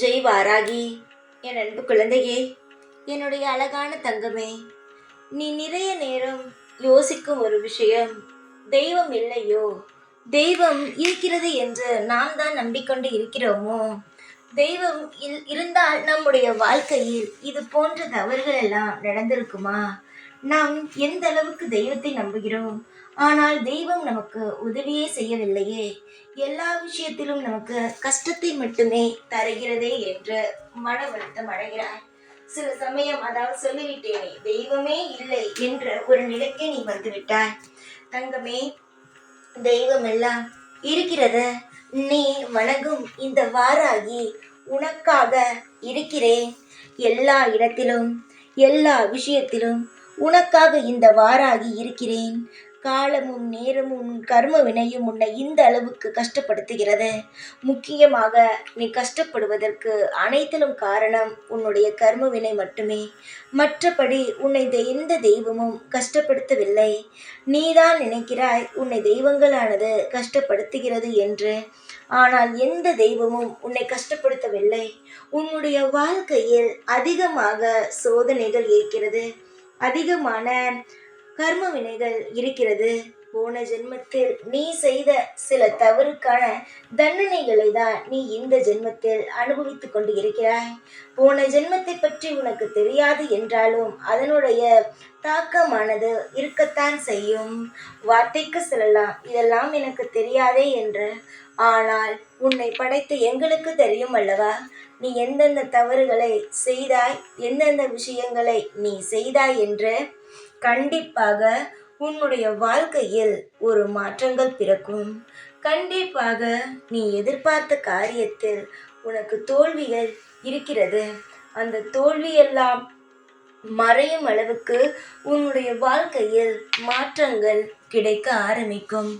ஜெய் வாராகி என் அன்பு குழந்தையே என்னுடைய அழகான தங்கமே நீ நிறைய நேரம் யோசிக்கும் ஒரு விஷயம். தெய்வம் இல்லையோ? தெய்வம் இருக்கிறது என்று நாம் தான் நம்பிக்கொண்டு இருக்கிறோமோ? தெய்வம் இல் இருந்தால் நம்முடைய வாழ்க்கையில் இது போன்ற தவறுகள் எல்லாம் நடந்திருக்குமா? நாம் எந்த அளவுக்கு தெய்வத்தை நம்புகிறோம்? ஆனால் தெய்வம் நமக்கு உதவியே செய்யவில்லையே. எல்லா விஷயத்திலும் நமக்கு கஷ்டத்தை மட்டுமே தருகிறதே என்று மன வருத்தம் அடைகிறாய். சில சமயம் அதாவது சொல்லிவிட்டேனே தெய்வமே இல்லை என்ற ஒரு நிலைக்கு நீ வந்துவிட்டாய். தங்கமே தெய்வம் எல்லாம் இருக்கிறது நீ வணங்கும் இந்த வாராகி உனக்காக இருக்கிறேன். எல்லா இடத்திலும் எல்லா விஷயத்திலும் உனக்காக இந்த வாராகி இருக்கிறேன். காலமும் நேரமும் உன் கர்ம வினையும் உன்னை இந்த அளவுக்கு கஷ்டப்படுத்துகிறது. முக்கியமாக நீ கஷ்டப்படுவதற்கு அனைத்திலும் காரணம் உன்னுடைய கர்ம வினை மட்டுமே. மற்றபடி உன்னை தெ- எந்த தெய்வமும் கஷ்டப்படுத்தவில்லை. நீதான் நினைக்கிறாய் உன்னை தெய்வங்களானது கஷ்டப்படுத்துகிறது என்று. ஆனால் எந்த தெய்வமும் உன்னை கஷ்டப்படுத்தவில்லை. உன்னுடைய வாழ்க்கையில் அதிகமாக சோதனைகள் இருக்கிறது. அதிகமான கர்ம வினைகள் இருக்கிறது. போன ஜென்மத்தில் நீ செய்த சில தவறுக்கான தண்டனைகளை தான் நீ இந்த ஜென்மத்தில் அனுபவித்துக் கொண்டு இருக்கிறாய் போன ஜென்மத்தை பற்றி உனக்கு தெரியாது என்றாலும் அதனுடைய தாக்கமானது இருக்கத்தான் செய்யும். வார்த்தைக்கு சொல்லலாம் இதெல்லாம் எனக்கு தெரியாதே என்று. ஆனால் உன்னை படைத்து எங்களுக்கு தெரியும் அல்லவா? நீ எந்தெந்த தவறுகளை செய்தாய் எந்தெந்த விஷயங்களை நீ செய்தாய் என்று? கண்டிப்பாக உன்னுடைய வாழ்க்கையில் ஒரு மாற்றங்கள் பிறக்கும். கண்டிப்பாக நீ எதிர்பார்த்த காரியத்தில் உனக்கு தோல்விகள் இருக்கிறது. அந்த தோல்வியெல்லாம் மறையும் அளவுக்கு உன்னுடைய வாழ்க்கையில் மாற்றங்கள் கிடைக்க ஆரம்பிக்கும்.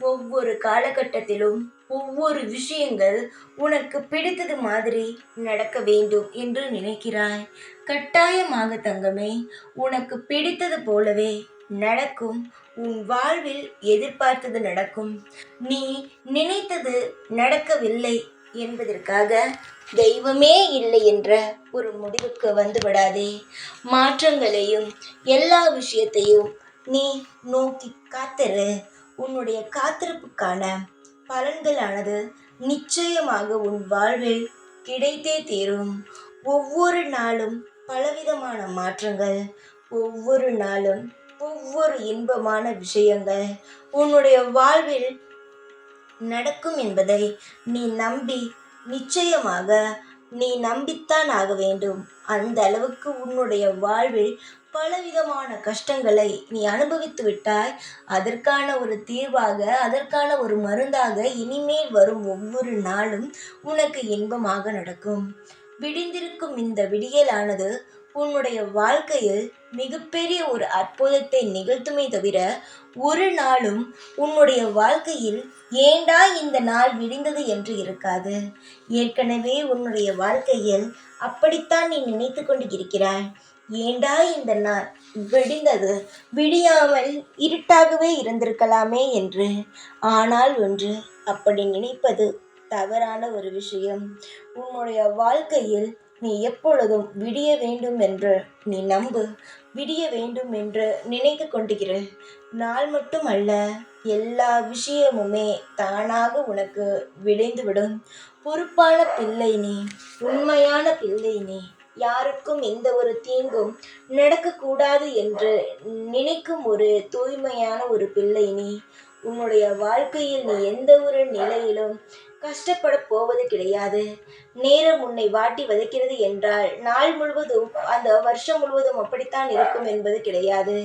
ஒவ்வொரு காலகட்டத்திலும் ஒவ்வொரு விஷயங்கள் உனக்கு பிடித்தது மாதிரி நடக்க வேண்டும் என்று நினைக்கிறாய். கட்டாயமாக தங்கமே உனக்கு பிடித்தது போலவே நடக்கும். உன் வாழ்வில் எதிர்பார்த்தது நடக்கும். நீ நினைத்தது நடக்கவில்லை என்பதற்காக தெய்வமே இல்லை என்ற ஒரு முடிவுக்கு வந்து விடாதே மாற்றங்களையும் எல்லா விஷயத்தையும் நீ நோக்கி காத்திரு. உன்னுடைய காத்திருப்புக்கான பலன்களானது நிச்சயமாக உன் வாழ்வில் கிடைத்தே தீரும். ஒவ்வொரு நாளும் பலவிதமான மாற்றங்கள் ஒவ்வொரு நாளும் ஒவ்வொரு இன்பமான விஷயங்கள் உன்னுடைய வாழ்வில் நடக்கும் என்பதை நீ நம்பி நிச்சயமாக நீ நம்பித்தான் ஆக வேண்டும். அந்த அளவுக்கு உன்னுடைய வாழ்வில் பலவிதமான கஷ்டங்களை நீ அனுபவித்து விட்டாய். அதற்கான ஒரு தீர்வாக அதற்கான ஒரு மருந்தாக இனிமேல் வரும் ஒவ்வொரு நாளும் உனக்கு இன்பமாக நடக்கும். விடிந்திருக்கும் இந்த விடியலானது உன்னுடைய வாழ்க்கையில் மிகப்பெரிய ஒரு அற்புதத்தை நிகழ்த்துமே தவிர ஒரு நாளும் உன்னுடைய வாழ்க்கையில் ஏண்டா இந்த நாள் விடிந்தது என்று இருக்காது. ஏற்கனவே உன்னுடைய வாழ்க்கையில் அப்படித்தான் நீ நினைத்து கொண்டு இருக்கிறாய் ஏண்டா இந்த நாள் விடிந்தது? விடியாமல் இருட்டாகவே இருந்திருக்கலாமே என்று. ஆனால் ஒன்று அப்படி நினைப்பது தவறான ஒரு விஷயம். உன்னுடைய வாழ்க்கையில் நீ எப்பொழுதும் விடிய வேண்டும் என்று நீ நம்பு. விடிய வேண்டும் என்று நினைத்து கொண்டிருக்கிற நாள் மட்டும் அல்ல எல்லா விஷயமுமே தானாக உனக்கு விளைந்துவிடும். பொறுப்பான பிள்ளை நீ உண்மையான பிள்ளை நீ. யாருக்கும் எந்த ஒரு தீங்கும் நடக்கக்கூடாது என்று நினைக்கும் ஒரு தூய்மையான ஒரு பிள்ளை நீ. உன்னுடைய வாழ்க்கையில் நீ எந்த ஒரு நிலையிலும் கஷ்டப்பட போவது கிடையாது. நேரம் உன்னை வாட்டி வதைக்கிறது என்றால் நாள் முழுவதும் அந்த வருஷம் முழுவதும் அப்படித்தான் இருக்கும் என்பது கிடையாது.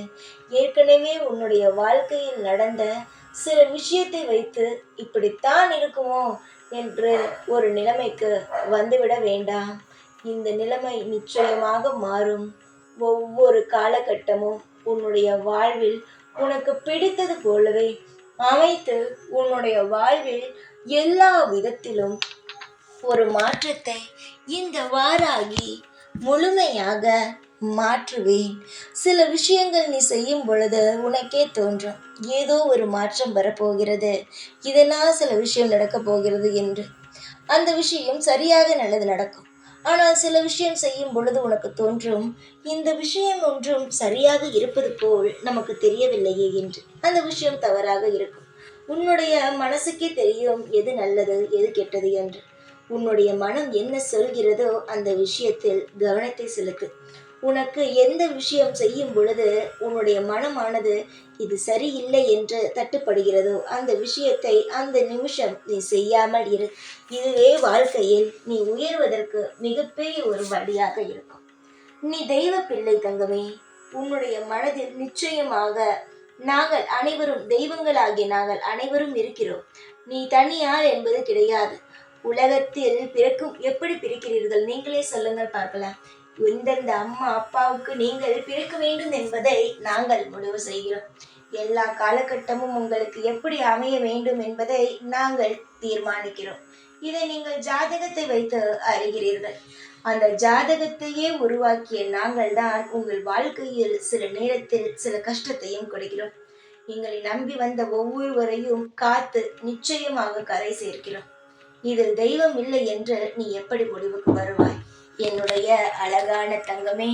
ஏற்கனவே உன்னுடைய வாழ்க்கையில் நடந்த சில விஷயத்தை வைத்து இப்படித்தான் இருக்குமோ என்று ஒரு நிலைமைக்கு வந்துவிட வேண்டாம். இந்த நிலைமை நிச்சயமாக மாறும். ஒவ்வொரு காலகட்டமும் உன்னுடைய வாழ்வில் உனக்கு பிடித்தது போலவே அமைத்து உன்னுடைய வாழ்வில் எல்லா விதத்திலும் ஒரு மாற்றத்தை இந்த வாராகி முழுமையாக மாற்றுவேன். சில விஷயங்கள் நீ செய்யும் பொழுது உனக்கே தோன்றும். ஏதோ ஒரு மாற்றம் வரப்போகிறது. இதனால் சில விஷயம் நடக்கப் போகிறது என்று. அந்த விஷயம் சரியாக நல்லது நடக்கும். ஆனால் சில விஷயம் செய்யும் பொழுது உனக்கு தோன்றும். இந்த விஷயம் ஒன்றும் சரியாக இருப்பது போல் நமக்கு தெரியவில்லையே என்று. அந்த விஷயம் தவறாக இருக்கும். உன்னுடைய மனசுக்கே தெரியும் எது நல்லது எது கெட்டது என்று. உன்னுடைய மனம் என்ன சொல்கிறதோ அந்த விஷயத்தில் கவனத்தை செலுத்து. உனக்கு எந்த விஷயம் செய்யும் பொழுது உன்னுடைய மனமானது இது சரியில்லை என்று தட்டுப்படுகிறதோ. அந்த விஷயத்தை அந்த நிமிஷம் நீ செய்யாமல் இரு. இதுவே வாழ்க்கையில் நீ உயர்வதற்கு மிகப்பெரிய ஒரு வழியாக இருக்கும். நீ தெய்வ பிள்ளை தங்கமே. உன்னுடைய மனதில் நிச்சயமாக நாங்கள் அனைவரும் தெய்வங்களாகிய நாங்கள் அனைவரும் இருக்கிறோம். நீ தனியார் என்பது கிடையாது. உலகத்தில் பிறக்கும் எப்படி பிரிக்கிறீர்கள் நீங்களே சொல்லுங்கள் பார்க்கலாம். எந்தெந்த அம்மா அப்பாவுக்கு நீங்கள் பிறக்க வேண்டும் என்பதை நாங்கள் முடிவு செய்கிறோம். எல்லா காலகட்டமும் உங்களுக்கு எப்படி அமைய வேண்டும் என்பதை நாங்கள் தீர்மானிக்கிறோம். இதை நீங்கள் ஜாதகத்தை வைத்து அறிகிறீர்கள். அந்த ஜாதகத்தையே உருவாக்கிய நாங்கள் தான் உங்கள் வாழ்க்கையில் சில நேரத்தில் சில கஷ்டத்தையும் கொடுக்கிறோம். எங்களை நம்பி வந்த ஒவ்வொருவரையும் காத்து நிச்சயமாக கரை சேர்க்கிறோம். இதில் தெய்வம் இல்லை என்று நீ எப்படி முடிவுக்கு வருவாய்? என்னுடைய அழகான தங்கமே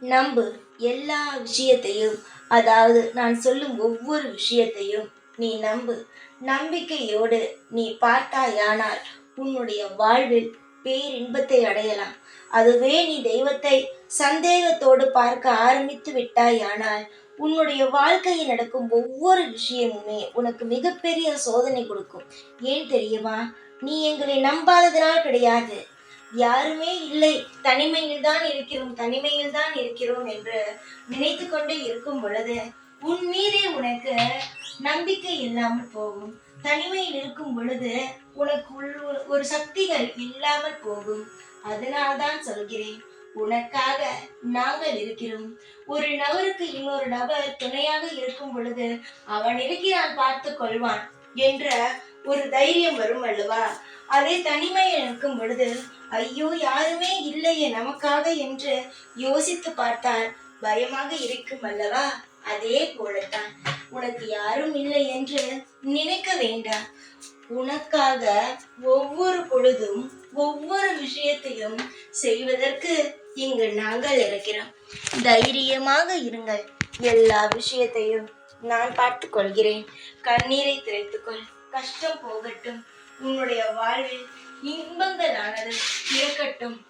நம்பு எல்லா விஷயத்தையும் அதாவது நான் சொல்லும் ஒவ்வொரு விஷயத்தையும் நீ நம்பு. நம்பிக்கையோடு நீ பார்த்தாயானால் உன்னுடைய வாழ்வில் பேரின்பத்தை அடையலாம். அதுவே நீ தெய்வத்தை சந்தேகத்தோடு பார்க்க ஆரம்பித்து விட்டாயானால் உன்னுடைய வாழ்க்கையில் நடக்கும் ஒவ்வொரு விஷயமுமே உனக்கு மிகப்பெரிய சோதனை கொடுக்கும். ஏன் தெரியுமா? நீ எங்களை நம்பாததனால் கிடையாது. யாருமே இல்லை. தனிமையில் தான் இருக்கிறோம் தனிமையில் தான் இருக்கிறோம் என்று நினைத்து கொண்டே இருக்கும் பொழுது உன் மீதே உனக்கு நம்பிக்கை இல்லாமல் போகும். தனிமையில் இருக்கும் பொழுது உனக்கு உள் ஒரு சக்திகள் இல்லாமல் போகும். அதனால்தான் சொல்கிறேன் உனக்காக நாங்கள் இருக்கிறோம். ஒரு நபருக்கு இன்னொரு நபர் துணையாக இருக்கும் பொழுது அவன் இருக்கிறான் பார்த்து கொள்வான் என்ற ஒரு தைரியம் வரும் அல்லவா? அதே தனிமையில் இருக்கும் பொழுது ஐயோ யாருமே இல்லையே நமக்காக என்று யோசித்து பார்த்தால் பயமாக இருக்கும் அல்லவா? அதே போலத்தான். உனக்கு யாரும் இல்லை என்று நினைக்க வேண்டாம். உனக்காக ஒவ்வொரு பொழுதும் ஒவ்வொரு விஷயத்தையும் செய்வதற்கு இங்கு நாங்கள் இருக்கிறோம். தைரியமாக இருங்கள். எல்லா விஷயத்தையும் நான் பார்த்துக் கொள்கிறேன். கண்ணீரை திரைத்துக்கொள் கஷ்டம் போகட்டும். உன்னுடைய வாழ்வில் இன்பங்களானது இருக்கட்டும்.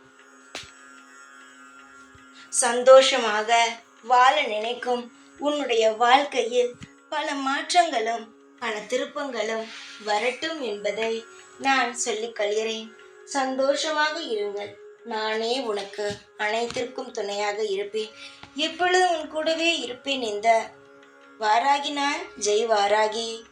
சந்தோஷமாக வாழ நினைக்கும் உன்னுடைய வாழ்க்கையில் பல மாற்றங்களும் பல திருப்பங்களும் வரட்டும் என்பதை நான் சொல்லிக் கொள்கிறேன். சந்தோஷமாக இருங்கள். நானே உனக்கு அனைத்திற்கும் துணையாக இருப்பேன். எப்பொழுதும் உன் கூடவே இருப்பேன் இந்த வாராகி நான். ஜெய் வாராகி.